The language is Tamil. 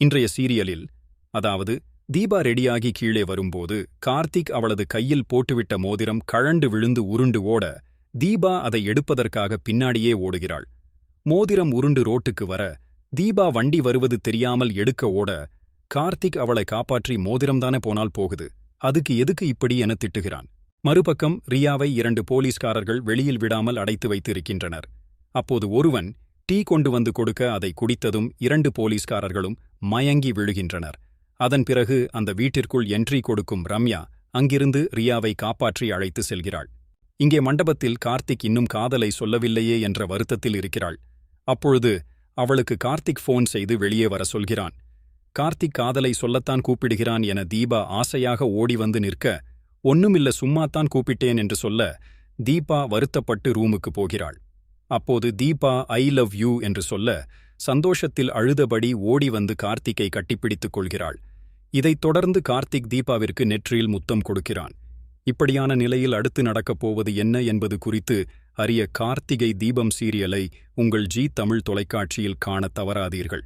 இன்றைய சீரியலில் அதாவது தீபா ரெடியாகி கீழே வரும்போது கார்த்திக் அவளது கையில் போட்டுவிட்ட மோதிரம் கழண்டு விழுந்து உருண்டு ஓட தீபா அதை எடுப்பதற்காக பின்னாடியே ஓடுகிறாள். மோதிரம் உருண்டு ரோட்டுக்கு வர தீபா வண்டி வருவது தெரியாமல் எடுக்க ஓட கார்த்திக் அவளை காப்பாற்றி மோதிரம்தானே போனால் போகுது அதுக்கு எதுக்கு இப்படி என திட்டுகிறான். மறுபக்கம் ரியாவை இரண்டு போலீஸ்காரர்கள் வெளியில் விடாமல் அடைத்து வைத்து இருக்கின்றனர் அப்போது ஒருவன் டீ கொண்டு வந்து கொடுக்க அதை குடித்ததும் இரண்டு போலீஸ்காரர்களும் மயங்கி விழுகின்றனர். அதன் பிறகு அந்த வீட்டிற்குள் என்ட்ரி கொடுக்கும் ரம்யா அங்கிருந்து ரியாவை காப்பாற்றி அழைத்து செல்கிறாள். இங்கே மண்டபத்தில் கார்த்திக் இன்னும் காதலை சொல்லவில்லையே என்ற வருத்தத்தில் இருக்கிறாள். அப்பொழுது அவளுக்கு கார்த்திக் ஃபோன் செய்து வெளியே வர சொல்கிறான். கார்த்திக் காதலை சொல்லத்தான் கூப்பிடுகிறான் என தீபா ஆசையாக ஓடி வந்து நிற்க ஒண்ணுமில்ல சும்மாத்தான் கூப்பிட்டேன் என்று சொல்ல தீபா வருத்தப்பட்டு ரூமுக்கு போகிறாள். அப்போது தீபா ஐ லவ் யூ என்று சொல்ல சந்தோஷத்தில் அழுதபடி ஓடி வந்து கார்த்திக்கை கட்டிப்பிடித்துக் கொள்கிறாள். இதைத் தொடர்ந்து கார்த்திக் தீபாவிற்கு நெற்றியில் முத்தம் கொடுக்கிறான். இப்படியான நிலையில் அடுத்து நடக்கப் போவது என்ன என்பது குறித்து அறிய கார்த்திகை தீபம் சீரியலை உங்கள் ஜி தமிழ் தொலைக்காட்சியில் காணத் தவறாதீர்கள்.